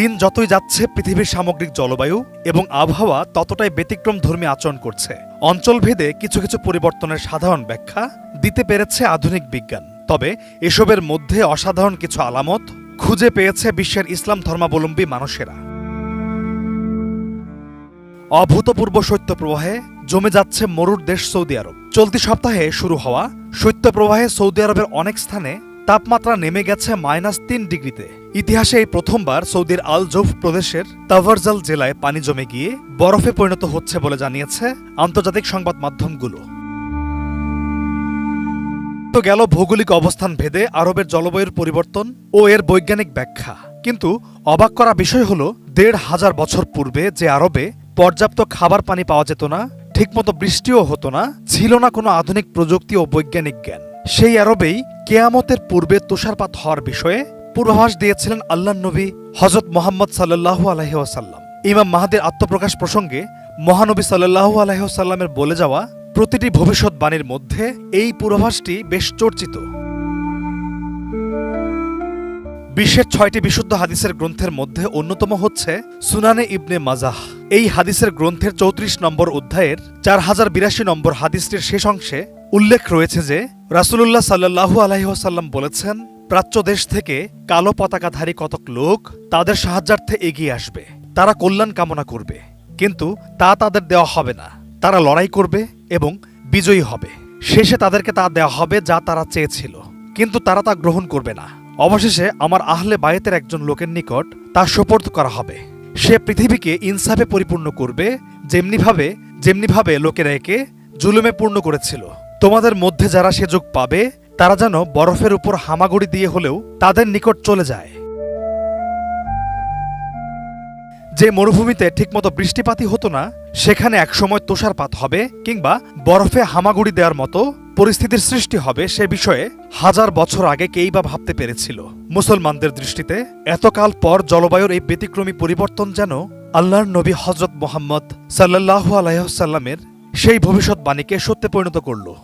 দিন যতই যাচ্ছে, পৃথিবীর সামগ্রিক জলবায়ু এবং আবহাওয়া ততটাই ব্যতিক্রম ধর্মী আচরণ করছে। অঞ্চলভেদে কিছু কিছু পরিবর্তনের সাধারণ ব্যাখ্যা দিতে পেরেছে আধুনিক বিজ্ঞান। তবে এসবের মধ্যে অসাধারণ কিছু আলামত খুঁজে পেয়েছে বিশ্বের ইসলাম ধর্মাবলম্বী মানুষেরা। অভূতপূর্ব শৈত্যপ্রবাহে জমে যাচ্ছে মরুর দেশ সৌদি আরব। চলতি সপ্তাহে শুরু হওয়া শৈত্যপ্রবাহে সৌদি আরবের অনেক স্থানে তাপমাত্রা নেমে গেছে মাইনাস তিন ডিগ্রিতে। ইতিহাসে এই প্রথমবার সৌদির আল জৌফ প্রদেশের তাভারজাল জেলায় পানি জমে গিয়ে বরফে পরিণত হচ্ছে বলে জানিয়েছে আন্তর্জাতিক সংবাদ মাধ্যমগুলো। তো গেল ভৌগোলিক অবস্থান ভেদে আরবের জলবায়ুর পরিবর্তন ও এর বৈজ্ঞানিক ব্যাখ্যা। কিন্তু অবাক করা বিষয় হল, দেড় হাজার বছর পূর্বে যে আরবে পর্যাপ্ত খাবার পানি পাওয়া যেত না, ঠিকমতো বৃষ্টিও হতো না, ছিল না কোনো আধুনিক প্রযুক্তি ও বৈজ্ঞানিক জ্ঞান। সেই আরবেই কেয়ামতের পূর্বে তুষারপাত হওয়ার বিষয়ে পূর্বাভাস দিয়েছিলেন আল্লাহ নবী হজরত মোহাম্মদ সাল্লাহু আলহি ইমাম মাহাদের আত্মপ্রকাশ প্রসঙ্গে মহানবী সাল্লাহু আলহিহাসাল্লামের বলে যাওয়া প্রতিটি ভবিষ্যৎবাণীর মধ্যে এই পূর্বাভাসটি বেশ চর্চিত। বিশ্বের ছয়টি বিশুদ্ধ হাদিসের গ্রন্থের মধ্যে অন্যতম হচ্ছে সুনানে ইবনে মাজাহ। এই হাদিসের গ্রন্থের চৌত্রিশ নম্বর অধ্যায়ের চার হাজার বিরাশি নম্বর হাদিসটির শেষ অংশে উল্লেখ রয়েছে যে রাসুলুল্লাহ সাল্লাহু আলহিহাসাল্লাম বলেছেন প্রাচ্য দেশ থেকে কালো পতাকাধারী কতক লোক তাদের সাহায্যার্থে এগিয়ে আসবে। তারা কল্যাণ কামনা করবে। কিন্তু তা তাদের দেওয়া হবে না। তারা লড়াই করবে এবং বিজয়ী হবে। শেষে তাদেরকে তা দেওয়া হবে যা তারা চেয়েছিল। কিন্তু তারা তা গ্রহণ করবে না। অবশেষে আমার আহলে বায়েতের একজন লোকের নিকট তা সোপর্দ করা হবে। সে পৃথিবীকে ইনসাফে পরিপূর্ণ করবে, যেমনিভাবে যেমনিভাবে লোকেরা একে জুলুমে পূর্ণ করেছিল। তোমাদের মধ্যে যারা সে যোগ পাবে তারা যেন বরফের উপর হামাগুড়ি দিয়ে হলেও তাদের নিকট চলে যায়। যে মরুভূমিতে ঠিকমতো বৃষ্টিপাতই হতো না, সেখানে একসময় তুষারপাত হবে কিংবা বরফে হামাগুড়ি দেওয়ার মতো পরিস্থিতির সৃষ্টি হবে সে বিষয়ে হাজার বছর আগে কেই বা ভাবতে পেরেছিল। মুসলমানদের দৃষ্টিতে এতকাল পর জলবায়ুর এই ব্যতিক্রমী পরিবর্তন যেন আল্লাহর নবী হজরত মোহাম্মদ সাল্লাহু আলাইসাল্লামের সেই ভবিষ্যৎবাণীকে সত্যে পরিণত করল।